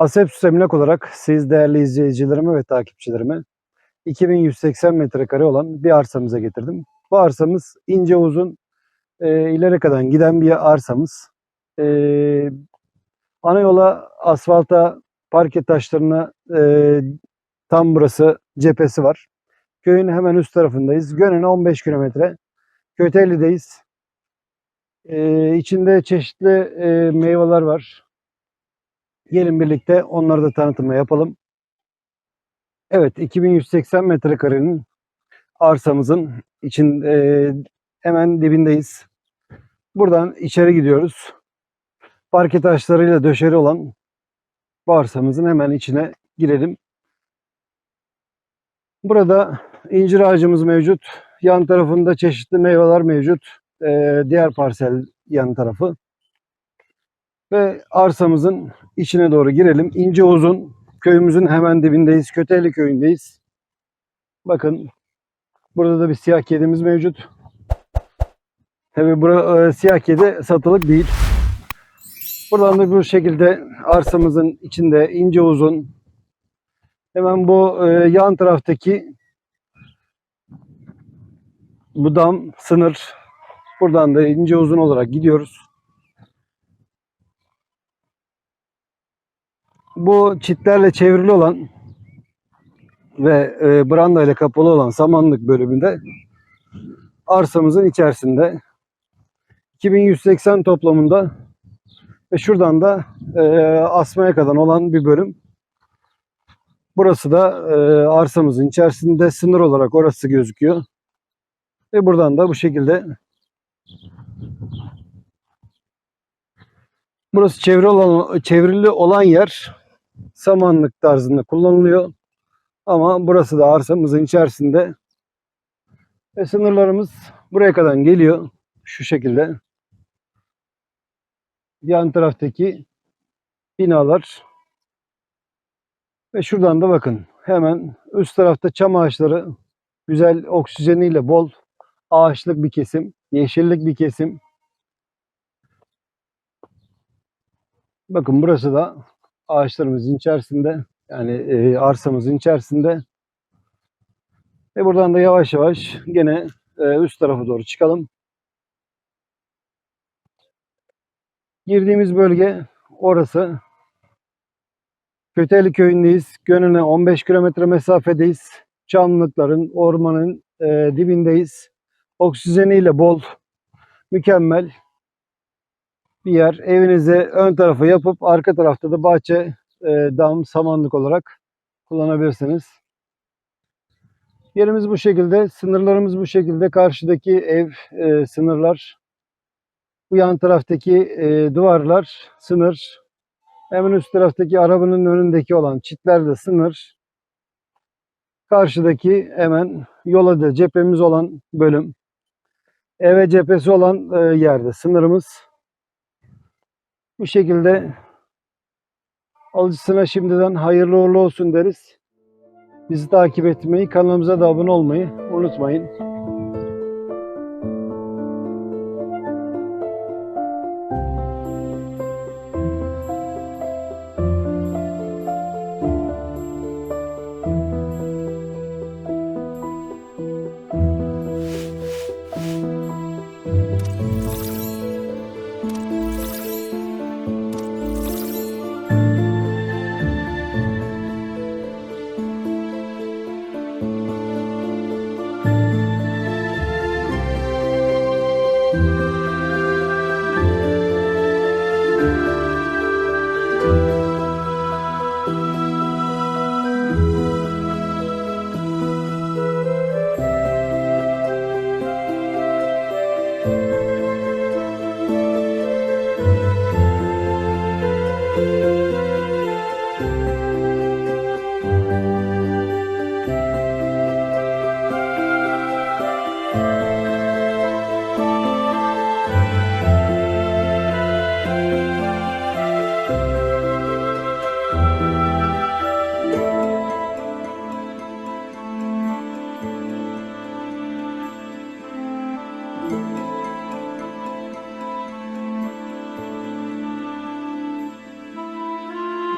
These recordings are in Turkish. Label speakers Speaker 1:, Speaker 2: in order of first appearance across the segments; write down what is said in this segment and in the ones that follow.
Speaker 1: Asepsus Emlak olarak siz değerli izleyicilerime ve takipçilerime 2180 metrekare olan bir arsamıza getirdim. Bu arsamız ince uzun e, ileri kadar giden bir arsamız. E, ana yola, asfalta, parke taşlarına e, tam burası cephesi var. Köyün hemen üst tarafındayız. Gönen'e 15 kilometre. Köteli'deyiz. E, içinde çeşitli e, meyveler var. Gelin birlikte onları da tanıtımı yapalım. Evet 2180 metrekarenin arsamızın için e, hemen dibindeyiz. Buradan içeri gidiyoruz. Parke taşlarıyla döşeli olan bu arsamızın hemen içine girelim. Burada incir ağacımız mevcut. Yan tarafında çeşitli meyveler mevcut. E, diğer parsel yan tarafı. Ve arsamızın içine doğru girelim. İnce uzun köyümüzün hemen dibindeyiz. Köteli köyündeyiz. Bakın burada da bir siyah kedimiz mevcut. Tabi bura e, siyah kedi satılık değil. Buradan da bu şekilde arsamızın içinde ince uzun hemen bu e, yan taraftaki bu dam sınır buradan da ince uzun olarak gidiyoruz. Bu çitlerle çevrili olan ve e, branda ile kapalı olan samanlık bölümünde arsamızın içerisinde 2180 toplamında ve şuradan da e, asmaya kadar olan bir bölüm. Burası da e, arsamızın içerisinde sınır olarak orası gözüküyor. Ve buradan da bu şekilde Burası çevre olan, çevrili olan yer samanlık tarzında kullanılıyor. Ama burası da arsamızın içerisinde. Ve sınırlarımız buraya kadar geliyor. Şu şekilde. Yan taraftaki binalar. Ve şuradan da bakın. Hemen üst tarafta çam ağaçları güzel oksijeniyle bol ağaçlık bir kesim. Yeşillik bir kesim. Bakın burası da ağaçlarımızın içerisinde yani e, arsamızın içerisinde. Ve buradan da yavaş yavaş gene e, üst tarafa doğru çıkalım. Girdiğimiz bölge orası. Köteli köyündeyiz. Gönüne 15 kilometre mesafedeyiz. Çamlıkların, ormanın e, dibindeyiz. Oksijeniyle bol, mükemmel bir yer. Evinize ön tarafı yapıp arka tarafta da bahçe, e, dam, samanlık olarak kullanabilirsiniz. Yerimiz bu şekilde, sınırlarımız bu şekilde. Karşıdaki ev e, sınırlar. Bu yan taraftaki e, duvarlar sınır. Hemen üst taraftaki arabanın önündeki olan çitler de sınır. Karşıdaki hemen yola da cephemiz olan bölüm. Eve cephesi olan e, yerde sınırımız. Bu şekilde alıcısına şimdiden hayırlı uğurlu olsun deriz. Bizi takip etmeyi, kanalımıza da abone olmayı unutmayın.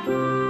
Speaker 1: Thank you.